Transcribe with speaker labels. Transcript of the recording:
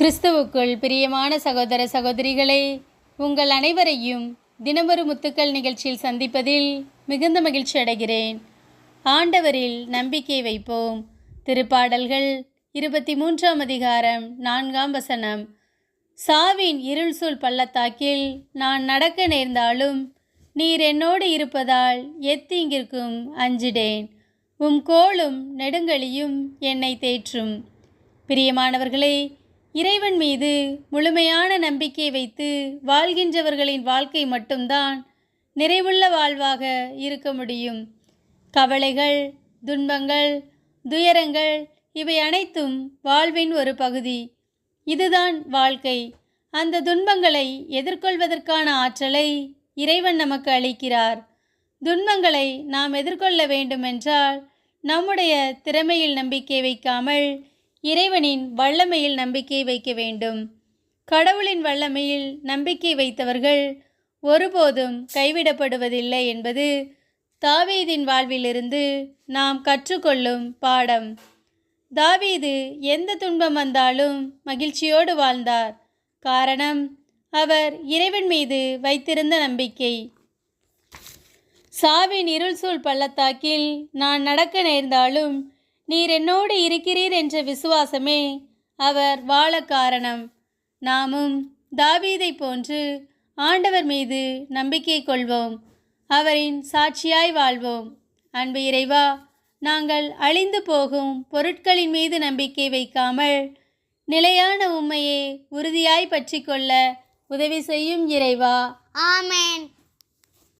Speaker 1: கிறிஸ்துவுக்குள் பிரியமான சகோதர சகோதரிகளே உங்கள் அனைவரையும் தினமொரு முத்துக்கள் நிகழ்ச்சியில் சந்திப்பதில் மிகுந்த மகிழ்ச்சி அடைகிறேன். ஆண்டவரில் நம்பிக்கை வைப்போம். திருப்பாடல்கள் இருபத்தி மூன்றாம் அதிகாரம் நான்காம் வசனம். சாவின் இருள் சூழ் பள்ளத்தாக்கில் நான் நடக்க நேர்ந்தாலும் நீர் என்னோடு இருப்பதால் எத்தீங்கிற்கும் அஞ்சிடேன் உம் கோளும் நெடுங்கலியும் என்னை தேற்றும். பிரியமானவர்களே இறைவன் மீது முழுமையான நம்பிக்கை வைத்து வாழ்கின்றவர்களின் வாழ்க்கை மட்டும்தான் நிறைவுள்ள வாழ்வாக இருக்க முடியும். கவலைகள் துன்பங்கள் துயரங்கள் இவை அனைத்தும் வாழ்வின் ஒரு பகுதி. இதுதான் வாழ்க்கை. அந்த துன்பங்களை எதிர்கொள்வதற்கான ஆற்றலை இறைவன் நமக்கு அளிக்கிறார். துன்பங்களை நாம் எதிர்கொள்ள வேண்டுமென்றால் நம்முடைய திறமையில் நம்பிக்கை வைக்காமல் இறைவனின் வல்லமையில் நம்பிக்கை வைக்க வேண்டும். கடவுளின் வல்லமையில் நம்பிக்கை வைத்தவர்கள் ஒருபோதும் கைவிடப்படுவதில்லை என்பது தாவீதின் வாழ்விலிருந்து நாம் கற்றுக்கொள்ளும் பாடம். தாவீது எந்த துன்பம் வந்தாலும் மகிழ்ச்சியோடு வாழ்ந்தார். காரணம் அவர் இறைவன் மீது வைத்திருந்த நம்பிக்கை. சாவின் இருள் சூழ் பள்ளத்தாக்கில் நான் நடக்க நேர்ந்தாலும் நீர் என்னோடு இருக்கிறீர் என்ற விசுவாசமே அவர் வாழ காரணம். நாமும் தாவீதை போன்று ஆண்டவர் மீது நம்பிக்கை கொள்வோம். அவரின் சாட்சியாய் வாழ்வோம். அன்பு இறைவா நாங்கள் அழிந்து போகும் பொருட்களின் மீது நம்பிக்கை வைக்காமல் நிலையான உண்மையை உறுதியாய் பற்றிக்கொள்ள உதவி செய்யும் இறைவா.
Speaker 2: ஆமேன்.